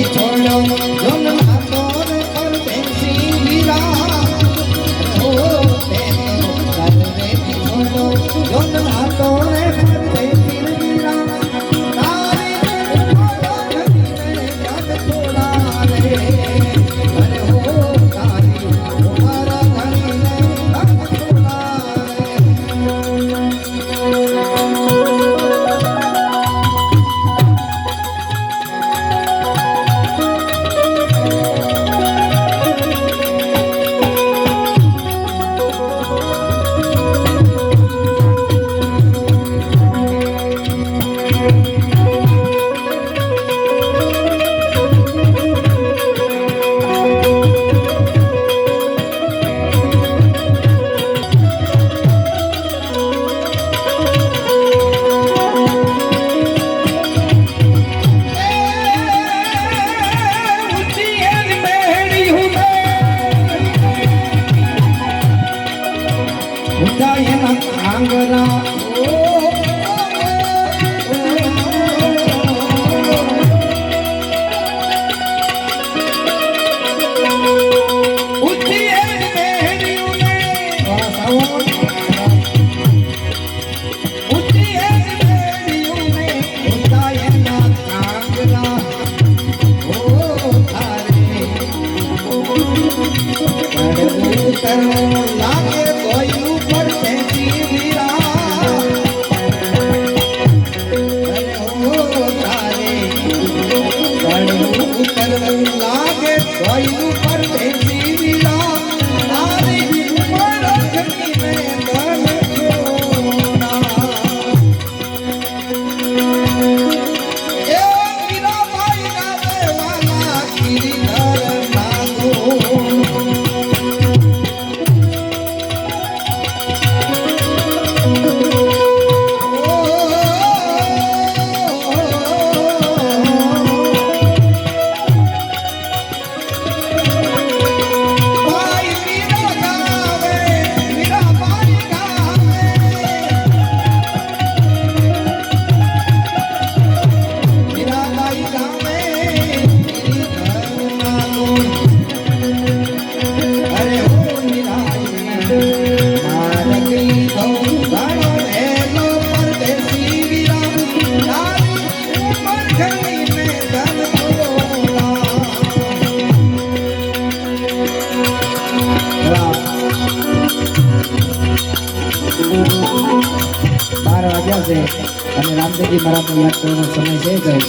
Ведь ઉદાયના આંગરા Thank you. पर लागे भाई થયા છે અને રામદેવજી મહારાજને યાદ કરવાનો સમય થઈ જાય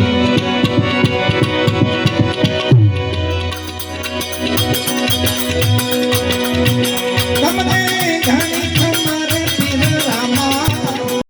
છે